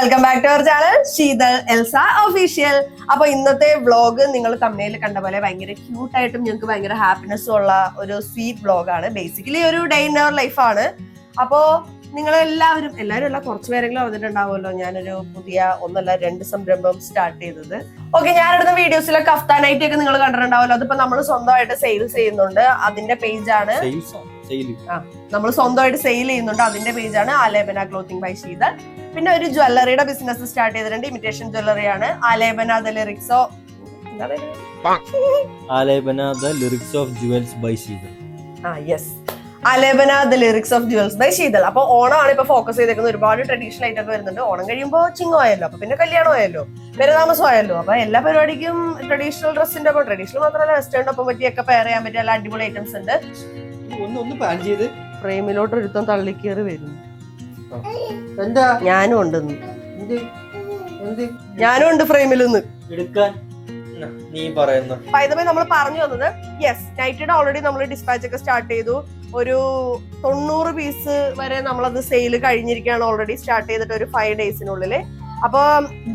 Welcome back to our channel Sheethal Elsa official അപ്പൊ ഇന്നത്തെ vlog നിങ്ങൾ തമിഴിൽ കണ്ട പോലെ ഭയങ്കര ക്യൂട്ട് ആയിട്ടും ഞങ്ങൾക്ക് ഭയങ്കര ഹാപ്പിനെസ്സും ഉള്ള ഒരു സ്വീറ്റ് വ്ളോഗാണ് ബേസിക്കലി ഒരു ഡേ ഇൻ അവർ ലൈഫാണ് അപ്പോ നിങ്ങൾ എല്ലാവരും അല്ല കുറച്ച് പേരെങ്കിലും അറിഞ്ഞിട്ടുണ്ടാവുമല്ലോ. ഞാനൊരു പുതിയ ഒന്നല്ല രണ്ട് സംരംഭം സ്റ്റാർട്ട് ചെയ്തത്. ഓക്കെ ഞാനെടുത്ത വീഡിയോസിലെ കഫ്താനൈറ്റി ഒക്കെ നിങ്ങൾ കണ്ടിട്ടുണ്ടാവുമല്ലോ. അതിപ്പോ നമ്മൾ സ്വന്തമായിട്ട് സെയിൽസ് ചെയ്യുന്നുണ്ട്. അതിന്റെ പേജാണ് നമ്മൾ സ്വന്തമായിട്ട് സെയിൽ ചെയ്യുന്നുണ്ട്. അതിന്റെ പേജാണ് ആലേപന ക്ലോത്തിങ് ബൈ ശീതൽ പിന്നെ ഒരു ജ്വല്ലറിയുടെ ബിസിനസ് സ്റ്റാർട്ട് ചെയ്തിട്ടുണ്ട്. ഇമിറ്റേഷൻ ജ്വല്ലറിയാണ് Alepana the ലിറിക്സോ Alepana the lyrics of jewels by Sheethal ആ yes Alepana the lyrics of jewels by Sheethal അപ്പൊ ഓണമാണ് ഇപ്പൊ ഫോക്കസ് ചെയ്തേക്കുന്നത്. ഒരുപാട് ട്രഡീഷണൽ ആയിട്ട് ഒക്കെ വരുന്നുണ്ട്. ഓണം കഴിയുമ്പോൾ ചിങ്ങോ ആയല്ലോ അപ്പൊ പിന്നെ കല്യാണം ആയല്ലോ പെരുതാമസം ആയല്ലോ അപ്പൊ എല്ലാ പരിപാടിക്കും ട്രഡീഷണൽ ഡ്രസ്സിന്റെ ഒപ്പം ട്രഡീഷണൽ മാത്രമല്ല വെസ്റ്റേണിന്റെ ഒപ്പം പറ്റിയൊക്കെ പെയർ ചെയ്യാൻ പറ്റിയ എല്ലാ അടിപൊളി ഐറ്റംസ് ഉണ്ട്. ഒന്ന് ഒന്ന് പാൻ ചെയ്ത് ഫ്രെയിമിലോട്ട് ഒരുത്തം തള്ളിക്കേറി വരും. എന്താ? ഞാനും ഉണ്ട് എന്ത്? എന്ത്? ഞാനും ഉണ്ട് ഫ്രെയിമിൽ നിന്ന് എടുക്കാൻ. നീ പറയുന്നു. പൈതമേ നമ്മൾ പറഞ്ഞു വന്നത് യെസ് നൈറ്റഡ് ഓൾറെഡി നമ്മൾ ഡിസ്പാച്ച് ഒക്കെ സ്റ്റാർട്ട് ചെയ്തു. ഒരു തൊണ്ണൂറ് പീസ് വരെ നമ്മളത് സെയിൽ കഴിഞ്ഞിരിക്കുകയാണ് ഓൾറെഡി സ്റ്റാർട്ട് ചെയ്തിട്ട് ഒരു ഫൈവ് ഡേയ്സിനുള്ളിൽ അപ്പൊ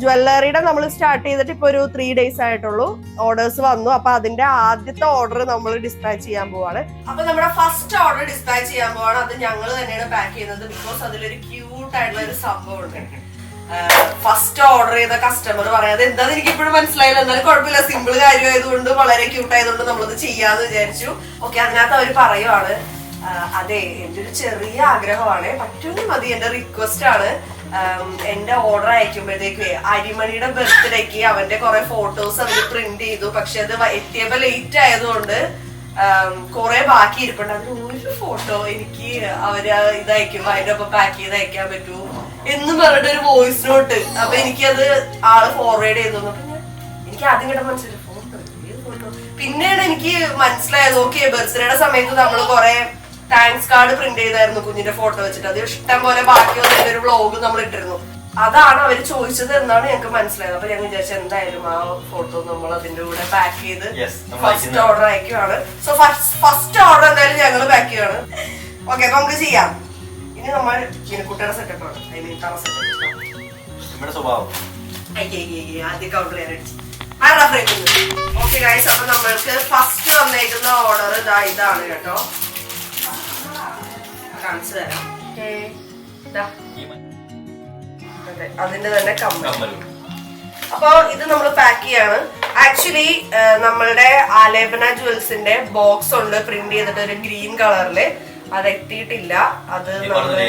ജ്വല്ലറിയുടെ നമ്മൾ സ്റ്റാർട്ട് ചെയ്തിട്ട് ഇപ്പൊ ഒരു ത്രീ ഡേയ്സ് ആയിട്ടുള്ളൂ. ഓർഡേഴ്സ് വന്നു. അപ്പൊ അതിന്റെ ആദ്യത്തെ ഓർഡർ നമ്മൾ ഡിസ്പാച്ച് ചെയ്യാൻ പോവാണ്. അപ്പൊ നമ്മുടെ ഫസ്റ്റ് ഓർഡർ ഡിസ്പാച്ച് ചെയ്യാൻ പോവാണ്. അത് ഞങ്ങൾ തന്നെയാണ് പാക്ക് ചെയ്യുന്നത് ബിക്കോസ് അതിലൊരു ക്യൂട്ട് ആയിട്ടുള്ള ഒരു സംഭവം ഉണ്ട്. ഫസ്റ്റ് ഓർഡർ ചെയ്ത കസ്റ്റമർ പറയാതെ എന്താന്ന് എനിക്ക് ഇപ്പോഴും മനസ്സിലായില്ല. എന്നാലും കുഴപ്പമില്ല. സിമ്പിൾ കാര്യമായതുകൊണ്ട് വളരെ ക്യൂട്ട് ആയതുകൊണ്ട് നമ്മളത് ചെയ്യാന്ന് വിചാരിച്ചു. ഓക്കെ അതിനകത്ത് അവർ പറയുവാണ് അതെ എന്റെ ഒരു ചെറിയ ആഗ്രഹമാണ്. പറ്റുമെങ്കിൽ മതി എന്റെ റിക്വസ്റ്റ് ആണ്. എന്റെ ഓർഡർ അയക്കുമ്പോഴത്തേക്ക് അരിമണിയുടെ ബർത്ത്ഡേക്ക് അവന്റെ കുറെ ഫോട്ടോസ് അവർ പ്രിന്റ് ചെയ്തു. പക്ഷെ അത് എത്തിയപ്പോ ലേറ്റ് ആയതുകൊണ്ട് കുറെ ബാക്കി ഇരിപ്പുണ്ട്. അതിൽ ഒരു ഫോട്ടോ എനിക്ക് അവർ ഇതയക്കുമ്പോ അതിന്റെ ഒപ്പം പാക്ക് ചെയ്ത് അയക്കാൻ പറ്റൂ എന്ന് പറഞ്ഞിട്ട് ഒരു വോയിസ് നോട്ട് അപ്പൊ എനിക്കത് ആൾ ഫോർവേഡ് ചെയ്തു. ഞാൻ എനിക്ക് ആദ്യം കിട്ടാൻ മനസ്സിലായി. പിന്നെയാണ് എനിക്ക് മനസ്സിലായത് ഓക്കെ ബർത്ത്ഡേയുടെ സമയത്ത് നമ്മൾ കുറെ താങ്ക്സ് കാർഡ് പ്രിന്റ് ചെയ്തായിരുന്നു കുഞ്ഞിന്റെ ഫോട്ടോ വെച്ചിട്ട്. അത് ഇഷ്ടം പോലെ ബാക്കി വന്നതിന്റെ ഒരു വ്ളോഗ് നമ്മൾ ഇട്ടിരുന്നു. അതാണ് അവർ ചോദിച്ചത് എന്നാണ് ഞങ്ങൾക്ക് മനസ്സിലായത്. അപ്പൊ ഞങ്ങൾ വിചാരിച്ചു എന്തായാലും ആ ഫോട്ടോ നമ്മൾ അതിന്റെ കൂടെ പാക്ക് ചെയ്ത് ഫസ്റ്റ് ഓർഡർ അയക്കുവാണ്. സോ ഫസ്റ്റ് ഫസ്റ്റ് ഓർഡർ എന്തായാലും ഞങ്ങൾ പാക്ക് ചെയ്യാണ് ഓക്കെ അപ്പൊ നമുക്ക് ചെയ്യാം. ഇനി നമ്മൾ മിനിക്കുട്ടിയുടെ സെറ്റപ്പ് ആണ്. ഐ മീൻ തറ സെറ്റപ്പ് നമ്മുടെ സ്വഭാവം. ആദ്യം കൗണ്ടർ ചെയ്യാൻ അടിച്ചു. ഓക്കെ ഗൈസ് അപ്പൊ നമ്മൾക്ക് ഫസ്റ്റ് വന്നേക്കുന്ന ഓർഡർ ഇതാ ഇതാണ് കേട്ടോ. കാണിച്ചു തരാം. അതെ, അതിന്റെ തന്നെ കമ്മലും. അപ്പൊ ഇത് നമ്മൾ പാക്ക് ചെയ്യാണ്. ആക്ച്വലി നമ്മളുടെ ആലേപന ജുവൽസിന്റെ ബോക്സ് ഉണ്ട്. പ്രിന്റ് ചെയ്തിട്ട് ഒരു ഗ്രീൻ കളറിൽ അത് എത്തിയിട്ടില്ല. അത്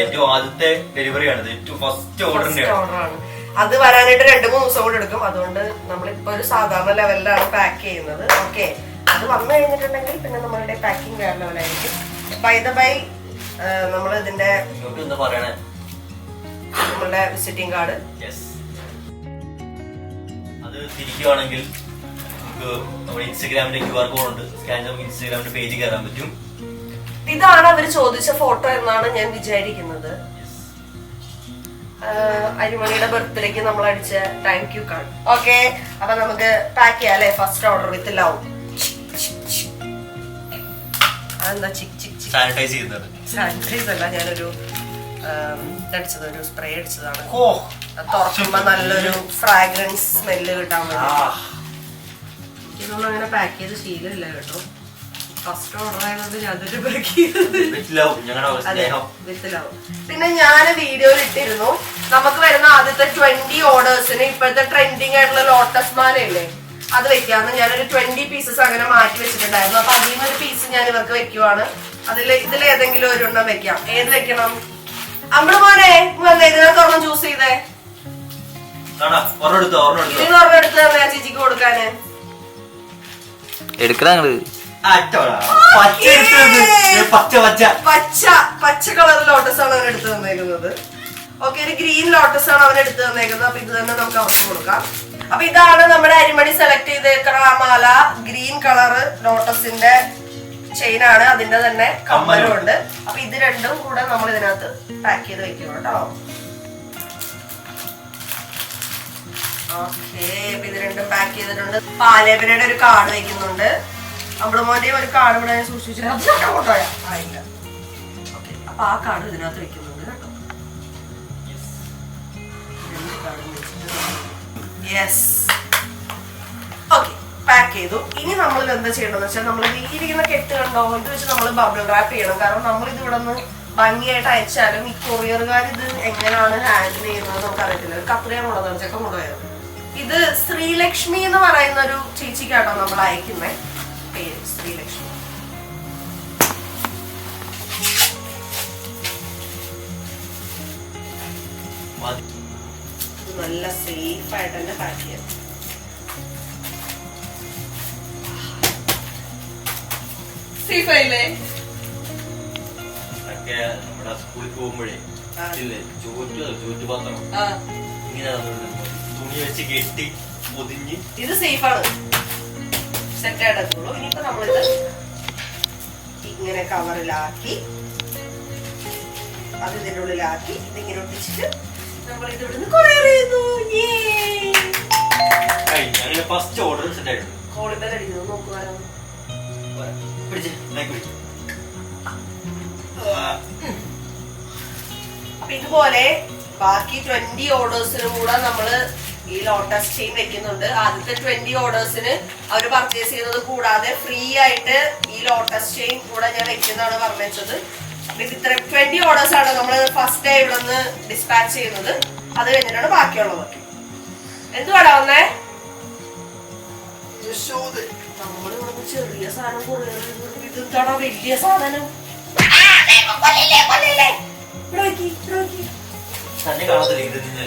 ഏറ്റവും ആദ്യത്തെ ഡെലിവറി ആണ് ഏറ്റവും ഫസ്റ്റ് ഓർഡറാണ് അത് വരാനായിട്ട് രണ്ട് മൂന്ന് ദിവസം കൂടെ എടുക്കും. അതുകൊണ്ട് നമ്മൾ നമ്മളിപ്പോ ഒരു സാധാരണ ലെവലിലാണ് പാക്ക് ചെയ്യുന്നത്. ഓക്കെ അത് വന്നു കഴിഞ്ഞിട്ടുണ്ടെങ്കിൽ പിന്നെ നമ്മളുടെ പാക്കിംഗ് വേറെ ലെവലായിരിക്കും ബൈ ദ ബൈ നമ്മൾ ഇതിന്റെ നമ്മളുടെ വിസിറ്റിംഗ് കാർഡ് അത് തിരിക്കുവാണെങ്കിൽ നമുക്ക് നമ്മുടെ ഇൻസ്റ്റഗ്രാമിന്റെ ക്യു ആർ കോഡ് ഉണ്ട് സ്കാൻ നമുക്ക് ഇൻസ്റ്റഗ്രാമിന്റെ പേജ് കയറാൻ പറ്റും. ഇതാണ് അവർ ചോദിച്ച ഫോട്ടോ എന്നാണ് ഞാൻ വിചാരിക്കുന്നത്. അരിമണിയുടെ ബർത്ത്ഡേക്ക് നമ്മൾ അടിച്ച താങ്ക് യു കാർഡ് ഓക്കെ അപ്പൊ നമുക്ക് പാക്ക് ചെയ്യാം അല്ലെ? ഫസ്റ്റ് ഓർഡർ വിത്ത് ലവ് അതെന്താ? ചിക് ചിക് ചിക്. സാനിറ്റൈസ് ചെയ്യുന്നത്. സാനിറ്റൈസ് അല്ല ഞാനൊരു ആം, ഇതടിച്ചത് ഒരു സ്പ്രേ അടിച്ചതാണ്. ഓ. തുറക്കുമ്പോ നല്ലൊരു ഫ്രാഗ്രൻസ് സ്മെല്ല് കിട്ടാൻ വേണ്ടി. ഇതൊന്നും അങ്ങനെ പാക്ക് ചെയ്ത് ശീലമില്ല കേട്ടോ. ഫസ്റ്റ് ഓർഡർ ആയതുകൊണ്ട് ലവ് പിന്നെ ഞാൻ വീഡിയോയിൽ ഇട്ടിരുന്നു നമുക്ക് വരുന്ന ആദ്യത്തെ ട്വന്റി ഓർഡേഴ്സിന് ഇപ്പോഴത്തെ ട്രെൻഡിങ് ആയിട്ടുള്ള ലോട്ടസ് മാലയില്ലേ അത് വെക്കാന്ന്. ഞാനൊരു ട്വന്റി പീസസ് അങ്ങനെ മാറ്റി വെച്ചിട്ടുണ്ടായിരുന്നു. അപ്പൊ അതിൽ നിന്നൊരു പീസ് ഞാൻ ഇവർക്ക് വെക്കുവാണ്. അതിൽ ഇതിൽ ഏതെങ്കിലും ഒരെണ്ണം വെക്കാം. ഏത് വെക്കണം? മോനെ ഇങ്ങ് വന്നേ ഇതിനകത്ത് ഒരെണ്ണം ചൂസ് ചെയ്തേ. ഇതിന് ഒരെണ്ണം എടുത്ത് ചേച്ചിക്ക് കൊടുക്കാന്? എടുക്കണ. പച്ച പച്ച കളർ ലോട്ടസ് ആണ് അവൻ എടുത്തു തന്നേക്കുന്നത്. ഓക്കെ ഒരു ഗ്രീൻ ലോട്ടസ് ആണ് അവൻ എടുത്തു തന്നേക്കുന്നത്. അപ്പൊ ഇത് തന്നെ നമുക്ക് അവർക്ക് കൊടുക്കാം. അപ്പൊ ഇതാണ് നമ്മുടെ അരിമണി സെലക്ട് ചെയ്തേക്കണ ആ മാല. ഗ്രീൻ കളർ ലോട്ടസിന്റെ ചെയിൻ ആണ്. അതിന്റെ തന്നെ കമ്മലും. ഉണ്ട് അപ്പൊ ഇത് രണ്ടും കൂടെ നമ്മൾ ഇതിനകത്ത് പാക്ക് ചെയ്ത് വെക്കും കേട്ടോ. ഓക്കെ ഇത് രണ്ടും പാക്ക് ചെയ്തിട്ടുണ്ട്. പാലേപനയുടെ ഒരു കാർഡ് വെക്കുന്നുണ്ട്. അമ്പളമോന്റെ ഒരു കാർഡ് ഇവിടെ സൂക്ഷിച്ചിട്ട് അത്. ആയില്ല ഓക്കെ. അപ്പൊ ആ കാർഡ് ഇതിനകത്ത് വെക്കുന്നുണ്ട് കേട്ടോ. യെസ്. ഓക്കെ പാക്ക് ചെയ്തു. ഇനി നമ്മൾ എന്താ ചെയ്യണമെന്ന് വെച്ചാൽ നമ്മൾ വീരിക്കുന്ന കെട്ട് കണ്ടോ? ഇത് വെച്ച് നമ്മൾ ബബിൾ റാപ്പ് ചെയ്യണം. കാരണം നമ്മൾ ഇത് ഇവിടെ നിന്ന് ഭംഗിയായിട്ട് അയച്ചാലും ഈ കൊറിയറുകാർ ഇത് എങ്ങനെയാണ് ഹാൻഡിൽ ചെയ്യുന്നത് നമുക്ക് അറിയത്തില്ല ഒരു കത്രിയാണ് കൊണ്ടുവന്നത് ചെക്കൻ കൊണ്ടുപോയത്. ഇത് ശ്രീലക്ഷ്മി എന്ന് പറയുന്ന ഒരു ചേച്ചിക്കാട്ടോ നമ്മൾ അയക്കുന്നത് പേര് ശ്രീലക്ഷ്മി. നല്ല സേഫ് ആയിട്ട് തന്നെ പാക്ക് ചെയ്യാം. സേഫ് ആയില്ലേ? ഒക്കെ നമ്മുടെ സ്കൂളിൽ പോകുമ്പോഴേ. ഇല്ലേ? ചോറ്റു ചോറ്റു പാത്രം? ആ. ഇങ്ങനെ. തുണി വെച്ച് കെട്ടി പൊതിഞ്ഞ് ഇത് സേഫ് ആണ്. സെറ്റ് ആയിട്ടുള്ളൂ ഇനിയിപ്പോ നമ്മളിത് ഇങ്ങനെ കവറിലാക്കി അത് ഇതിന്റെ ഉള്ളിലാക്കി ഇതിങ്ങനെ ഒട്ടിച്ചിട്ട് നമ്മൾ ഇത് ഇവിടുന്ന് കൊറിയർ ചെയ്യുന്നു. ഫസ്റ്റ് ഓർഡർ സെറ്റ് ആയിട്ടുണ്ട്. കോളിബെൽ അടിക്കുന്നു നോക്കുവാനോ പിടിച്ച് പിടിച്ച്. അപ്പൊ ഇതുപോലെ ബാക്കി ട്വന്റി ഓർഡേഴ്സിനും കൂടെ നമ്മൾ ഈ ലോട്ടസ് ചെയിൻ വെക്കുന്നുണ്ട്. ആദ്യത്തെ ട്വന്റി ഓർഡേഴ്സിന് അവർ പർച്ചേസ് ചെയ്യുന്നത് കൂടാതെ ഫ്രീ ആയിട്ട് ഈ ലോട്ടസ് ചെയിൻ കൂടെ ഞാൻ വെക്കുന്നതാണ് പറഞ്ഞത്. ഇത് ഇത്ര ട്വന്റി ഓർഡേഴ്സ് ആണ് നമ്മൾ ഫസ്റ്റ് ഡേ ഇവിടെ നിന്ന് ഡിസ്പാച്ച് ചെയ്യുന്നത്. അത് കഴിഞ്ഞിട്ടാണ് ബാക്കിയുള്ളത്. എന്തുവാടാ വന്നേ? ചെറിയ സാധനം കൊറിയർ ഇതെന്താണോ വലിയ സാധനം. ഇവിടെ ഇവിടെ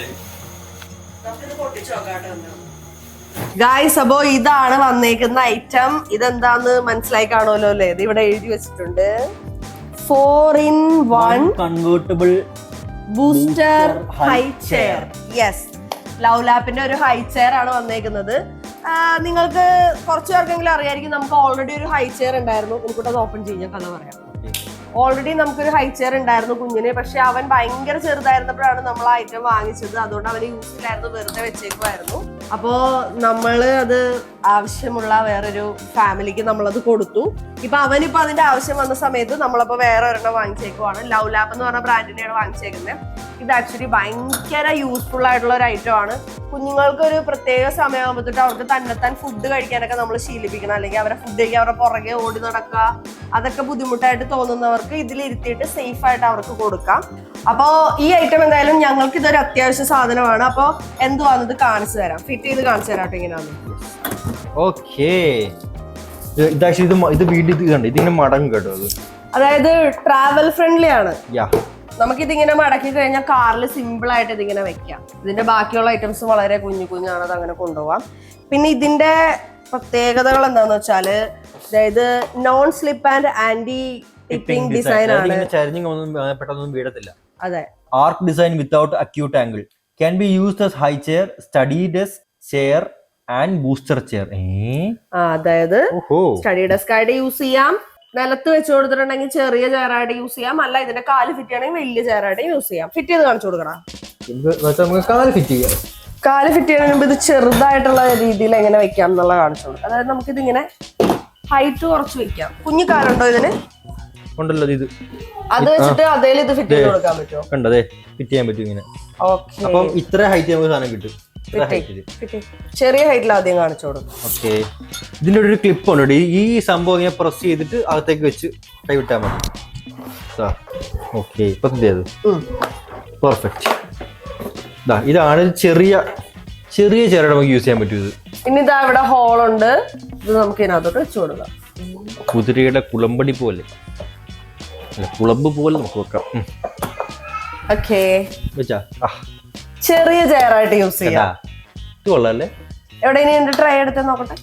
ഗായ്സ് അപ്പോ ഇതാണ് വന്നേക്കുന്ന ഐറ്റം ഇതെന്താന്ന് മനസ്സിലായി കാണുമല്ലോ അല്ലേ? ഇത് ഇവിടെ എഴുതി വെച്ചിട്ടുണ്ട്. Four in one convertible booster Booster high high chair yes love ലാപ്പിന്റെ ഒരു ഹൈ ചെയർ ആണ് വന്നേക്കുന്നത്. നിങ്ങൾക്ക് കുറച്ചു പേർക്കെങ്കിലും അറിയായിരിക്കും നമുക്ക് ഓൾറെഡി ഒരു ഹൈ ചെയർ ഉണ്ടായിരുന്നു. എനിക്കൂട്ടത് ഓപ്പൺ ചെയ്യാൻ കഥ പറയാം. ഓൾറെഡി നമുക്കൊരു ഹൈ ചെയർ ഉണ്ടായിരുന്നു കുഞ്ഞിന് പക്ഷെ അവൻ ഭയങ്കര ചെറുതായിരുന്നപ്പോഴാണ് നമ്മൾ ഐറ്റം വാങ്ങിച്ചത്. അതുകൊണ്ട് അവന് യൂസ് ഇല്ലായിരുന്നു വെറുതെ വെച്ചേക്കുമായിരുന്നു അപ്പോ നമ്മൾ അത് ആവശ്യമുള്ള വേറൊരു ഫാമിലിക്ക് നമ്മളത് കൊടുത്തു. ഇപ്പൊ അവനിപ്പോ അതിന്റെ ആവശ്യം വന്ന സമയത്ത് നമ്മളപ്പോ വേറെ ഒരെണ്ണം വാങ്ങിച്ചേക്കുവാണ്. ലവ് ലാബ് എന്ന് പറഞ്ഞ ബ്രാൻഡിനെയാണ് വാങ്ങിച്ചേക്കുന്നത് ഇത് ആക്ച്വലി ഭയങ്കര യൂസ്ഫുൾ ആയിട്ടുള്ള ഒരു ഐറ്റം ആണ്. കുഞ്ഞുങ്ങൾക്ക് ഒരു പ്രത്യേക സമയമാകുമ്പോൾ അവർക്ക് തന്നെത്താൻ ഫുഡ് കഴിക്കാനൊക്കെ നമ്മൾ ശീലിപ്പിക്കണം. അല്ലെങ്കിൽ അവരെ ഫുഡ് കഴിക്കാൻ അവരുടെ പുറകെ ഓടി നടക്കുക. അതൊക്കെ ബുദ്ധിമുട്ടായിട്ട് തോന്നുന്നവർക്ക് ഇതിലിരുത്തിയിട്ട് സേഫ് ആയിട്ട് അവർക്ക് കൊടുക്കാം. അപ്പോ ഈ ഐറ്റം എന്തായാലും ഞങ്ങൾക്ക് ഇതൊരു അത്യാവശ്യ സാധനമാണ്. അപ്പോ എന്തുവാന്നത് കാണിച്ചു തരാം. ഫിറ്റ് ചെയ്ത് കാണിച്ചു തരാം ഇങ്ങനെയാണ് ഓക്കേ ഇത് ആക്ച്വലി ഇത് ഇത് വീട്ടിൽ ഇത് കണ്ട്? ഇതിങ്ങനെ മടങ്ങും കേട്ടോ അത്. അതായത് ട്രാവൽ ഫ്രണ്ട്ലി ആണ്. നമുക്ക് ഇതിങ്ങനെ മടക്കി കഴിഞ്ഞാൽ കാറിൽ സിമ്പിൾ ആയിട്ട് ഇതിങ്ങനെ വെക്കാം. ഇതിന്റെ ബാക്കിയുള്ള ഐറ്റംസ് വളരെ കുഞ്ഞു കുഞ്ഞാണ് അത് അങ്ങനെ കൊണ്ടുപോവാം. പിന്നെ ഇതിന്റെ പ്രത്യേകതകൾ എന്താന്ന് വെച്ചാൽ അതായത് non slip and anti tipping design ആണ്. പെട്ടെന്നൊന്നും വീഴത്തില്ല. അതെ. Arc design without acute angle can be used as high chair study desk chair and booster chair അതായത് സ്റ്റഡി ഡെസ്ക് ആയിട്ട് യൂസ് ചെയ്യാം. നിലത്ത് വെച്ച് കൊടുത്തിട്ടുണ്ടെങ്കിൽ ചെറിയ ചെയറായിട്ട് യൂസ് ചെയ്യാം. അല്ല ഇതിന്റെ കാൽ ഫിറ്റ് ചെയ്യണമെങ്കിൽ വലിയ ചെയറായിട്ട് യൂസ് ചെയ്യാം. ഫിറ്റ് ചെയ്ത് കാണിച്ചു കൊടുക്കണം. കാൽ ഫിറ്റ് ചെയ്യാം. കാൽ ഫിറ്റ് ചെയ്യുന്നതിന് ഇത് ചെറുതായിട്ടുള്ള രീതിയിൽ എങ്ങനെ വെക്കാം എന്നുള്ള കാണിച്ചു കൊടുക്കും. അതായത് നമുക്കിതിങ്ങനെ ഹൈറ്റ് കുറച്ച് വെക്കാം. കുഞ്ഞു കാലുണ്ടോ ഇതിന്? ഉണ്ടല്ലോ ഇത്. അത് വെച്ചിട്ട് അതേൽ ഇത് ഫിറ്റ് ചെയ്ത് കൊടുക്കാൻ പറ്റുമോ? കണ്ടതേ ഫിറ്റ് ചെയ്യാൻ പറ്റും ഇങ്ങനെ. അപ്പം ഇത്ര ഹൈറ്റ് നമുക്ക് സാധനം കിട്ടും. ചെറിയ ഹൈറ്റിൽ ആദ്യം കാണിച്ചോളൂ കൊടുക്കും. ഓക്കെ ഇതിന്റെ ഒരു ക്ലിപ്പ് ഉണ്ട്. ഈ സംഭവം ഇങ്ങനെ പ്രസ് ചെയ്തിട്ട് അകത്തേക്ക് വെച്ച് കൈവിട്ടാൽ മതി. ഓക്കെ ഇപ്പൊ പെർഫെക്റ്റ് ഇതാണ് ചെറിയ ചെറിയ ചെറുടെ നമുക്ക് യൂസ് ചെയ്യാൻ പറ്റൂ ഇനി ഇതാ ഇവിടെ ഹോളുണ്ട് ഇത് നമുക്ക് ഇതിനകത്തോട്ട് വെച്ച് കൊടുക്കാം. കുതിരയുടെ കുളമ്പടി പോലെ. കുളമ്പ് പോലെ നമുക്ക് വെക്കാം. ഓക്കെ വെച്ചാ. ചെറിയ ചെയറായിട്ട് യൂസ് ചെയ്യാം. ഇത് കൊള്ളാല്ലേ? എവിടെ ഇനി എന്റെ ട്രൈ എടുത്ത് നോക്കട്ടെ?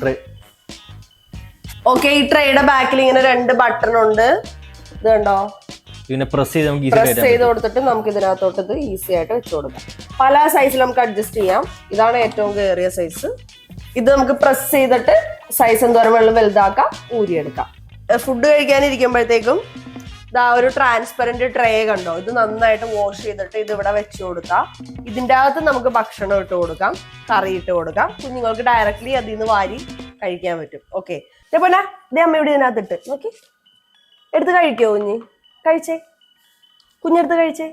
ട്രൈ ഓക്കെ ഈ ട്രേയുടെ ബാക്കിൽ ഇങ്ങനെ രണ്ട് ബട്ടൺ ഉണ്ട്. ഇത് കണ്ടോ? പിന്നെ പ്രസ് ചെയ്ത് നമുക്ക് ഈസി പ്രസ് ചെയ്ത് കൊടുത്തിട്ട് നമുക്ക് ഇതിനകത്തോട്ട് ഇത് ഈസി ആയിട്ട് വെച്ച് കൊടുക്കാം. പല സൈസിൽ നമുക്ക് അഡ്ജസ്റ്റ് ചെയ്യാം. ഇതാണ് ഏറ്റവും കയറിയ സൈസ് ഇത് നമുക്ക് പ്രസ് ചെയ്തിട്ട് സൈസ് എന്തോരം വെള്ളം വലുതാക്കാം ഊരിയെടുക്കാം. ഫുഡ് കഴിക്കാനിരിക്കുമ്പോഴത്തേക്കും ഇതാ ഒരു ട്രാൻസ്പെറന്റ് ട്രേ കണ്ടോ? ഇത് നന്നായിട്ട് വാഷ് ചെയ്തിട്ട് ഇത് ഇവിടെ വെച്ച് കൊടുക്കാം. ഇതിന്റെ അകത്ത് നമുക്ക് ഭക്ഷണം ഇട്ട് കൊടുക്കാം കറി ഇട്ട് കൊടുക്കാം. കുഞ്ഞുങ്ങൾക്ക് ഡയറക്റ്റ്ലി അതിൽ നിന്ന് വാരി കഴിക്കാൻ പറ്റും. ഓക്കെ ഇതേപോലെ ഇതേ അമ്മ ഇവിടെ ഇതിനകത്തിട്ട്. നോക്കി. എടുത്ത് കഴിക്കോ കുഞ്ഞ്? കഴിച്ചേ. കുഞ്ഞെടുത്ത് കഴിച്ചേ.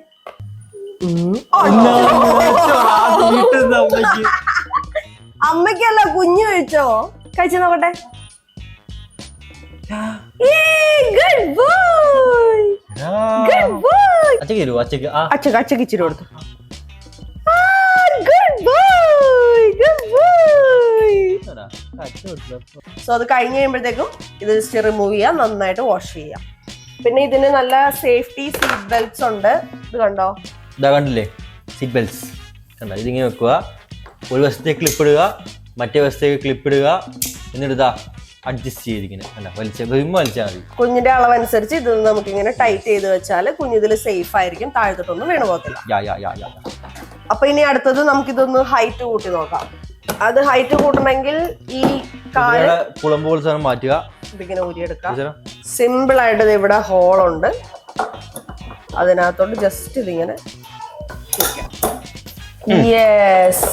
അമ്മയ്ക്കല്ല കുഞ്ഞു കഴിച്ചോ കഴിച്ചു നോക്കട്ടെ. ഗുഡ് ബോയ് ഗുഡ് ബോയ് അച്ഛക്ക് തരുമോ അച്ഛക്ക് ആ. അച്ഛക്ക് അച്ഛക്ക് ഇച്ചിരി കൊടുത്തു സോ അത് കഴിഞ്ഞ് കഴിയുമ്പോഴത്തേക്കും ഇത് ജസ്റ്റ് റിമൂവ് ചെയ്യാം നന്നായിട്ട് വാഷ് ചെയ്യാം. പിന്നെ ഇതിന് നല്ല സേഫ്റ്റി സീറ്റ് ബെൽറ്റ്സ് ഉണ്ട്. ഇത് കണ്ടോ? ഇതാ കണ്ടില്ലേ? സീറ്റ് ബെൽറ്റ്സ് കണ്ടോ? ഇതിങ്ങനെ വെക്കുക. ഒരു വശത്തേക്ക് ക്ലിപ്പ് ഇടുക മറ്റേ വശത്തേക്ക് ക്ലിപ്പ് ഇടുക. എന്നിട്ട് ഇതാ അഡ്ജസ്റ്റ് ചെയ്തിരിക്കുന്നത്. അല്ല വലിച്ച വരുമ്പോൾ വലിച്ചാൽ മതി. കുഞ്ഞിന്റെ അളവനുസരിച്ച് ഇത് നമുക്ക് ഇങ്ങനെ ടൈറ്റ് ചെയ്ത് വെച്ചാൽ കുഞ്ഞിതിൽ സേഫ് ആയിരിക്കും. താഴ്ത്തിട്ടൊന്നും വീണു പോകത്തില്ല. യാ യാ യാ യാ അപ്പൊ ഇനി അടുത്തത് നമുക്കിതൊന്ന് ഹൈറ്റ് കൂട്ടി നോക്കാം. അത് ഹൈറ്റ് കൂട്ടണമെങ്കിൽ ഈ കാൽ ഇവിടെ പോലെ സാധനം മാറ്റുക. ഇതിങ്ങനെ ഊരിയെടുക്കാം. സിമ്പിൾ ആയിട്ട് ഇത് ഇവിടെ ഹോളുണ്ട് അതിനകത്തോട്ട് ജസ്റ്റ് ഇതിങ്ങനെ യെസ്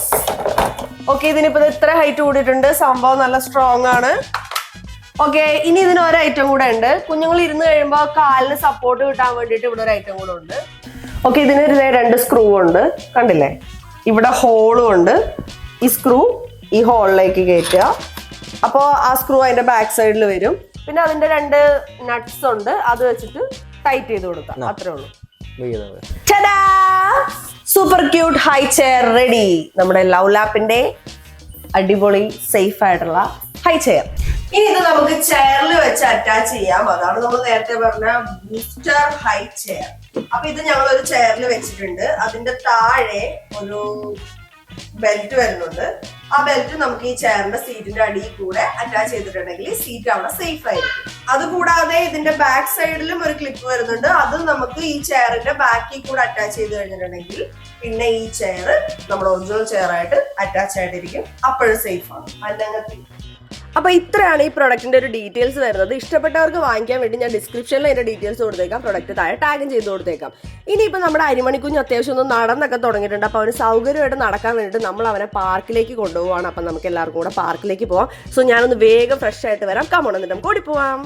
ഓക്കെ ഇതിനിപ്പോ ഇത്ര ഹൈറ്റ് കൂടിയിട്ടുണ്ട്? സംഭവം നല്ല സ്ട്രോങ് ആണ്. ഓക്കെ ഇനി ഇതിന് ഒരു ഐറ്റം കൂടെ ഉണ്ട്. കുഞ്ഞുങ്ങൾ ഇരുന്ന് കഴിയുമ്പോൾ കാലിന് സപ്പോർട്ട് കിട്ടാൻ വേണ്ടിയിട്ട് ഇവിടെ ഒരു ഐറ്റം കൂടെ ഉണ്ട്. ഓക്കെ ഇതിന് രണ്ട് സ്ക്രൂ ഉണ്ട്. കണ്ടില്ലേ? ഇവിടെ ഹോളും ഉണ്ട്. ഈ സ്ക്രൂ ഈ ഹോളിലേക്ക് കയറ്റുക അപ്പോൾ ആ സ്ക്രൂ അതിന്റെ ബാക്ക് സൈഡിൽ വരും. പിന്നെ അതിന്റെ രണ്ട് നട്ട്സ് ഉണ്ട്. അത് വെച്ചിട്ട് ടൈറ്റ് ചെയ്ത് കൊടുക്കാം അത്രേ ഉള്ളൂ. Super cute high chair ready നമ്മുടെ ലവ് ലാപ്പിന്റെ അടിപൊളി സേഫ് ആയിട്ടുള്ള ഹൈ ചെയർ ഇനി ഇത് നമുക്ക് ചെയറിൽ വെച്ച് അറ്റാച്ച് ചെയ്യാം. അതാണ് നമ്മൾ നേരത്തെ പറഞ്ഞ ബൂസ്റ്റർ ഹൈ ചെയർ അപ്പൊ ഇത് ഞങ്ങൾ ഒരു ചെയറിൽ വെച്ചിട്ടുണ്ട്. അതിന്റെ താഴെ ഒരു ബെൽറ്റ് വരുന്നുണ്ട്. ആ ബെൽറ്റ് നമുക്ക് ഈ ചെയറിന്റെ സീറ്റിന്റെ അടിയിൽ കൂടെ അറ്റാച്ച് ചെയ്തിട്ടുണ്ടെങ്കിൽ സീറ്റ് അവിടെ സേഫ് ആയിരിക്കും. അതുകൂടാതെ ഇതിന്റെ ബാക്ക് സൈഡിലും ഒരു ക്ലിപ്പ് വരുന്നുണ്ട്. അത് നമുക്ക് ഈ ചെയറിന്റെ ബാക്കിൽ കൂടെ അറ്റാച്ച് ചെയ്ത് കഴിഞ്ഞിട്ടുണ്ടെങ്കിൽ പിന്നെ ഈ ചെയർ നമ്മുടെ ഒറിജിനൽ ചെയർ ആയിട്ട് അറ്റാച്ച് ആയിട്ടിരിക്കും. അപ്പോഴും സേഫ് ആണ്. അല്ലെങ്കിൽ അപ്പൊ ഇത്രയാണ് ഈ പ്രൊഡക്റ്റിന്റെ ഒരു ഡീറ്റെയിൽസ് വരുന്നത്. ഇഷ്ടപ്പെട്ടവർക്ക് വാങ്ങിക്കാൻ വേണ്ടി ഞാൻ ഡിസ്ക്രിപ്ഷനിൽ അതിന്റെ ഡീറ്റെയിൽസ് കൊടുത്തേക്കാം. പ്രൊഡക്റ്റ് താഴെ ടാഗും ചെയ്ത് കൊടുത്തേക്കാം. ഇനിയിപ്പോൾ നമ്മുടെ അരിമണിക്കുഞ്ഞ് അത്യാവശ്യം ഒന്ന് നടന്നൊക്കെ തുടങ്ങിയിട്ടുണ്ട്. അപ്പോൾ അവന് സൗകര്യമായിട്ട് നടക്കാൻ വേണ്ടിയിട്ട് നമ്മൾ അവനെ പാർക്കിലേക്ക് കൊണ്ടുപോവാണ്. അപ്പം നമുക്ക് എല്ലാവർക്കും കൂടെ പാർക്കിലേക്ക് പോവാം. സോ ഞാനൊന്ന് വേഗം ഫ്രഷ് ആയിട്ട് വരാം. കമോൺ എന്നിട്ടും കൂടി പോവാം.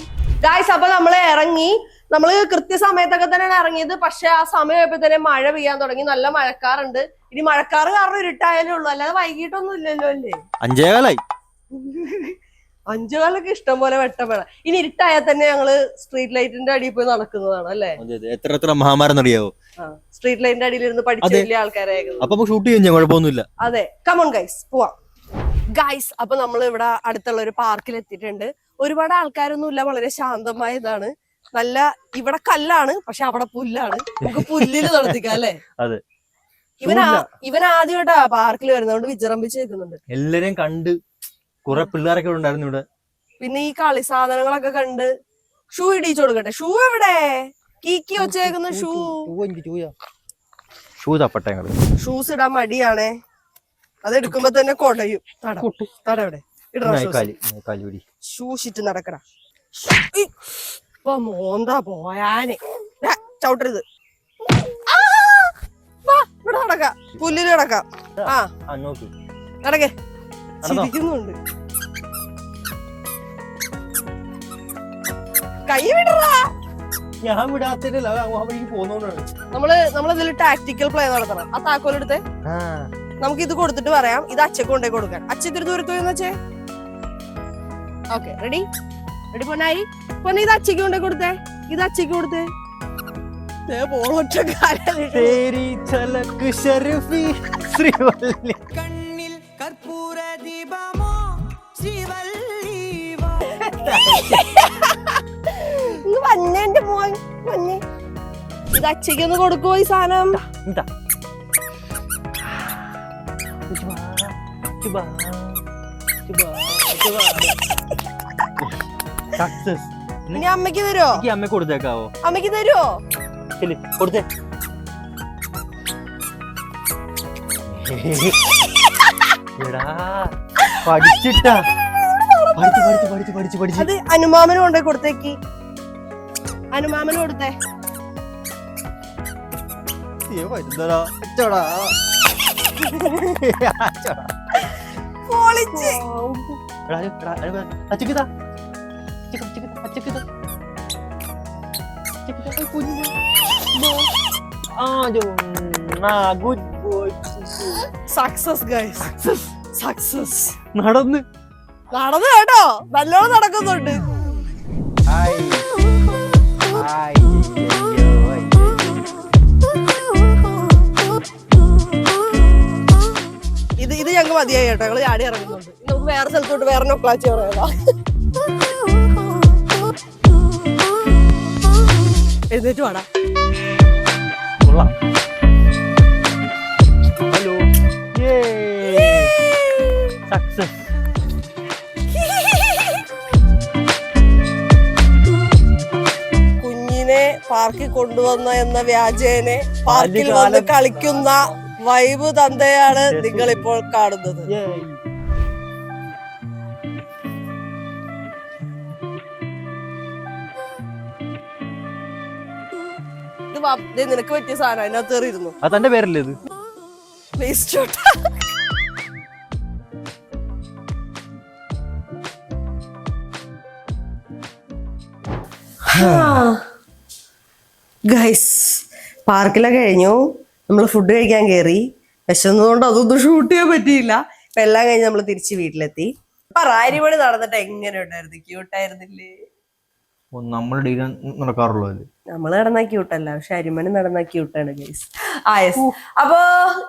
ഗായ്സ് അപ്പോൾ നമ്മൾ ഇറങ്ങി. നമ്മൾ കൃത്യസമയത്തൊക്കെ തന്നെയാണ് ഇറങ്ങിയത്. പക്ഷേ ആ സമയമായപ്പോൾ തന്നെ മഴ പെയ്യാൻ തുടങ്ങി. നല്ല മഴക്കാറുണ്ട്. ഇനി മഴക്കാറ് കാരണം ഇരുട്ടായാലേ ഉള്ളൂ. അല്ലാതെ വൈകിട്ടൊന്നും ഇല്ലല്ലോ അല്ലേ? അഞ്ചേകാലായി. അഞ്ചു കാലൊക്കെ ഇഷ്ടം പോലെ വെട്ടപ്പെട. ഇനി ഇരുട്ടായാൽ തന്നെ ഞങ്ങൾ സ്ട്രീറ്റ് ലൈറ്റിന്റെ അടിയിൽ പോയി നടക്കുന്നതാണ് അല്ലേ. എത്ര എത്ര മഹാമാരം അറിയാവോ? സ്ട്രീറ്റ് ലൈറ്റിന്റെ അടിയിൽ ഇരുന്ന് പഠിച്ച. വലിയ ആൾക്കാരായിരുന്നു അപ്പൊ ഷൂട്ട് ചെയ്യാൻ കുഴപ്പമൊന്നുമില്ല. അതെ. കമൺ ഗൈസ് പോവാം. ഗൈസ് അപ്പൊ നമ്മൾ ഇവിടെ അടുത്തുള്ള ഒരു പാർക്കിൽ എത്തിയിട്ടുണ്ട്. ഒരുപാട് ആൾക്കാരൊന്നും ഇല്ല വളരെ ശാന്തമായ ഇതാണ്. നല്ല ഇവിടെ കല്ലാണ് പക്ഷെ അവിടെ പുല്ലാണ്. നമുക്ക് പുല്ലിൽ നടത്തിക്കാം അല്ലേ? അതെ. ഇവൻ ഇവൻ ആദ്യമായിട്ടാ പാർക്കിൽ വരുന്നതുകൊണ്ട് വിജൃംഭിച്ച് നിൽക്കുന്നുണ്ട്. എല്ലാരെയും കണ്ട് കുറെ പിള്ളേരൊക്കെ ഉണ്ടായിരുന്നു ഇവിടെ. പിന്നെ ഈ കളി സാധനങ്ങളൊക്കെ കണ്ട് ഷൂ ഇടിച്ചു കൊടുക്കട്ടെ? ഷൂ എവിടെ? കീക്കി വെച്ചേക്കുന്ന ഷൂ ഷൂ. തപ്പട്ടെ ഷൂസ് ഇടാൻ മടിയാണേ. അത് എടുക്കുമ്പോ തന്നെ കൊടയും. തട തട എവിടെ? ഇടണ നായ്ക്കാലി നായ്ക്കാലി പിടി. ഷൂ ഷിറ്റ് നടക്കട. ഇപ്പൊ മോന്താ പോയാനെ. ചവിട്ടരുത്. ആ! വാ, ഇവിടെ നടക്കാം. പുല്ലിൽ നടക്കാം. ആ നോക്കി. നടക്കേ? ചിരിക്കുന്നുണ്ട്. കൈ വിടറാ. ഞാൻ വിടാത്തില്ല അവർക്ക് പോകുന്നോണ്ടാണ്. നമ്മൾ നമ്മളിതിൽ ടാക്ടിക്കൽ പ്ലേ നടത്തണം. ആ താക്കോലെടുത്ത് നമുക്ക് ഇത് കൊടുത്തിട്ട് പറയാം ഇത് അച്ഛക്ക് കൊണ്ടേ കൊടുക്കാൻ. അച്ഛ ഇത്തിരി ദൂരത്ത് പോയെന്ന് വെച്ചേ ഓക്കെ റെഡി റെഡി പൊന്നായി പൊന്നെ ഇത് അച്ഛക്ക് കൊണ്ടേ കൊടുത്തേ. ഇത് അച്ഛക്ക് കൊടുത്തേ. ഒറ്റ പോളൊറ്റ കാലം തേരി ചലക്ക് ഷെറിഫി ശ്രീവല്ലി. ഇന്ന് വന്നേന്റെ മോൻ വന്നേ. ഇത് അച്ഛക്ക് ഒന്ന് കൊടുക്കുവോ ഈ സാധനം. സക്സസ് ഇനി അമ്മയ്ക്ക് തരുമോ എനിക്ക് അമ്മ കൊടുത്തേക്കാവോ? അമ്മയ്ക്ക് തരുമോ ശരി കൊടുത്തേ. എടാ പഠിച്ചിട്ടാ. അത് അനുമാമന് കൊണ്ടേ കൊടുത്തേക്ക്. അനുമാമനും കൊടുത്തേ. Success guys success guys success നടന്ന്. നടന്നു കേട്ടോ. നല്ലോണം നടക്കുന്നുണ്ട്. ഇത് ഇത് ഞങ്ങൾ മതിയായി കേട്ടോ. ഞങ്ങൾ ചാടി ഇറങ്ങുന്നുണ്ട്. നമുക്ക് വേറെ സ്ഥലത്തോട്ട് വേറെ നൊക്ലാച്ചി പറയാം എഴുന്നേറ്റ് വാടാ. ഹലോ. സക്സസ് പാർക്കിൽ കൊണ്ടുവന്ന എന്ന വ്യാജേനെ പാർക്കിൽ വന്ന് കളിക്കുന്ന വൈബ് തന്തയാണ് നിങ്ങൾ ഇപ്പോൾ കാണുന്നത്. നിനക്ക് പറ്റിയ സാധനം അതിനകത്ത് കയറിയിരുന്നു. തന്റെ പേരല്ലേ ഇത്? ഗൈസ് പാർക്കിലൊക്കെ കഴിഞ്ഞു. നമ്മൾ ഫുഡ് കഴിക്കാൻ കയറി വിശന്നതുകൊണ്ട് അതൊന്നും ഷൂട്ട് ചെയ്യാൻ പറ്റിയില്ല. ഇപ്പൊ എല്ലാം കഴിഞ്ഞ് നമ്മൾ തിരിച്ച് വീട്ടിലെത്തി. പറാരിമണി നടന്നിട്ട് എങ്ങനെ ഉണ്ടായിരുന്നു? ക്യൂട്ടായിരുന്നില്ലേ നമ്മൾ നടന്നാ നടക്കാറുള്ളൂ അല്ലേ നമ്മൾ നടന്ന ക്യൂട്ടല്ല പക്ഷെ അരിമണി നടന്ന ക്യൂട്ടാണ് ഗൈസ് ആ യെസ് അപ്പൊ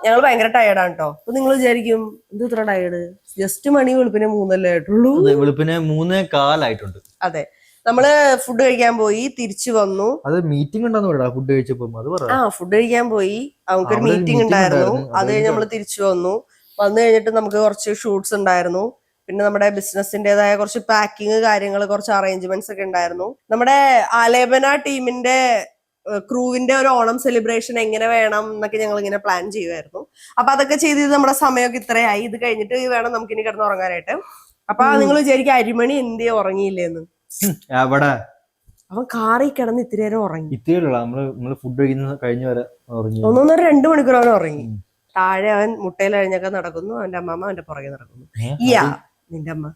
ഞങ്ങൾ ഭയങ്കര ടയർഡാണ് കേട്ടോ അപ്പൊ നിങ്ങൾ വിചാരിക്കും എന്ത് ഇത്ര ടയേർഡ് ജസ്റ്റ് മണി വെളുപ്പിനെ മൂന്നല്ലേ ആയിട്ടുള്ളൂ. അതെ വെളുപ്പിനെ മൂന്നേ കാലായിട്ടുണ്ട് അതെ. നമ്മൾ ഫുഡ് കഴിക്കാൻ പോയി തിരിച്ചു വന്നു. അത് മീറ്റിംഗ് ഉണ്ടെന്ന് പറയടാ ഫുഡ് കഴിച്ചപ്പോ. അത് പറ. ആ ഫുഡ് കഴിക്കാൻ പോയി. ഒരു മീറ്റിംഗ് ഉണ്ടായിരുന്നു. അത് കഴിഞ്ഞ് നമ്മൾ തിരിച്ചു വന്നു. വന്നു കഴിഞ്ഞിട്ട് നമുക്ക് കുറച്ച് ഷൂട്ട്സ് ഉണ്ടായിരുന്നു. പിന്നെ നമ്മുടെ ബിസിനസിന്റേതായ കുറച്ച് പാക്കിങ് കാര്യങ്ങൾ കുറച്ച് അറേഞ്ച്മെന്റ്സ് ഒക്കെ ഉണ്ടായിരുന്നു. നമ്മുടെ ആലേപന ടീമിന്റെ ക്രൂവിന്റെ ഒരു ഓണം സെലിബ്രേഷൻ എങ്ങനെ വേണം എന്നൊക്കെ ഞങ്ങൾ ഇങ്ങനെ പ്ലാൻ ചെയ്യുമായിരുന്നു അപ്പൊ അതൊക്കെ ചെയ്ത് നമ്മുടെ സമയമൊക്കെ ഇത്രയായി. ഇത് കഴിഞ്ഞിട്ട് വേണം നമുക്ക് ഇനി കിടന്ന് ഉറങ്ങാനായിട്ട്. അപ്പൊ നിങ്ങൾ വിചാരിക്കും അരിമണി എന്തിയെ ഉറങ്ങിയില്ലേന്ന്. എവിടെ അവൻ കാറി കിടന്ന് ഇത്തിരി നേരം ഉറങ്ങി. ഇത്രയുള്ള നമ്മൾ നമ്മൾ ഫുഡ് കഴിക്കുന്ന കഴിഞ്ഞ വരെ ഉറങ്ങി. ഒന്നൊന്നര രണ്ടു മണിക്കൂർ അവൻ ഉറങ്ങി താഴെ അവൻ മുട്ടയിൽ അഴിഞ്ഞൊക്കെ നടക്കുന്നു. അവന്റെ അമ്മമ്മ അവന്റെ പുറകെ നടക്കുന്നു? നിന്റെ അമ്മ.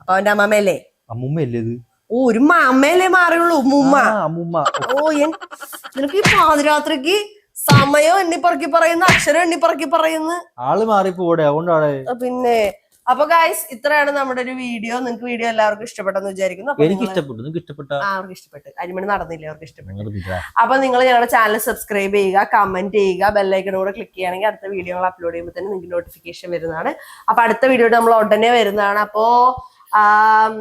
അപ്പൊ അവന്റെ അമ്മമ്മയല്ലേ അമ്മൂമ്മയല്ലേ ഇത്? ഓ ഒരു അമ്മയല്ലേ മാറിയുള്ളൂ ഉമ്മുമ്മ. അമ്മൂമ്മ. ഓ എൻ നിനക്ക് ഈ പാതിരാത്രിക്ക് സമയം എണ്ണിപ്പറക്കി പറയുന്നു അക്ഷരം എണ്ണിപ്പറക്കി പറയുന്നു. ആൾ മാറിപ്പോടെ അതുകൊണ്ടാണ്. പിന്നെ അപ്പൊ ഗായ്സ് ഇത്രയാണ് നമ്മുടെ ഒരു വീഡിയോ നിങ്ങൾക്ക് വീഡിയോ എല്ലാവർക്കും ഇഷ്ടപ്പെട്ടെന്ന് വിചാരിക്കുന്നു. എനിക്ക് ഇഷ്ടപ്പെട്ടു. നിങ്ങൾക്ക് ഇഷ്ടപ്പെട്ട? അവർക്ക് ഇഷ്ടപ്പെട്ടു. അരിമണി നടന്നില്ലേ? അവർക്ക് ഇഷ്ടപ്പെട്ടു. അപ്പൊ നിങ്ങൾ ഞങ്ങളുടെ ചാനൽ സബ്സ്ക്രൈബ് ചെയ്യുക കമന്റ് ചെയ്യുക ബെല്ലൈക്കൺ കൂടെ ക്ലിക്ക് ചെയ്യുകയാണെങ്കിൽ അടുത്ത വീഡിയോകൾ അപ്ലോഡ് ചെയ്യുമ്പോൾ തന്നെ നിങ്ങൾക്ക് നോട്ടിഫിക്കേഷൻ വരുന്നതാണ്. അപ്പൊ അടുത്ത വീഡിയോ നമ്മൾ ഉടനെ വരുന്നതാണ്. അപ്പോ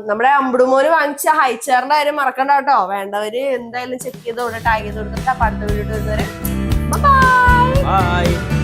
നമ്മുടെ അമ്പുടുമോന് വാങ്ങിച്ച ഹൈച്ചേറിന്റെ കാര്യം മറക്കണ്ട കേട്ടോ. വേണ്ടവര് എന്തായാലും ചെക്ക് ചെയ്ത് ഇവിടെ ടാഗ് ചെയ്ത് കൊടുത്തിട്ട് അപ്പൊ അടുത്ത വീഡിയോ വരുന്നവരെ ബൈ.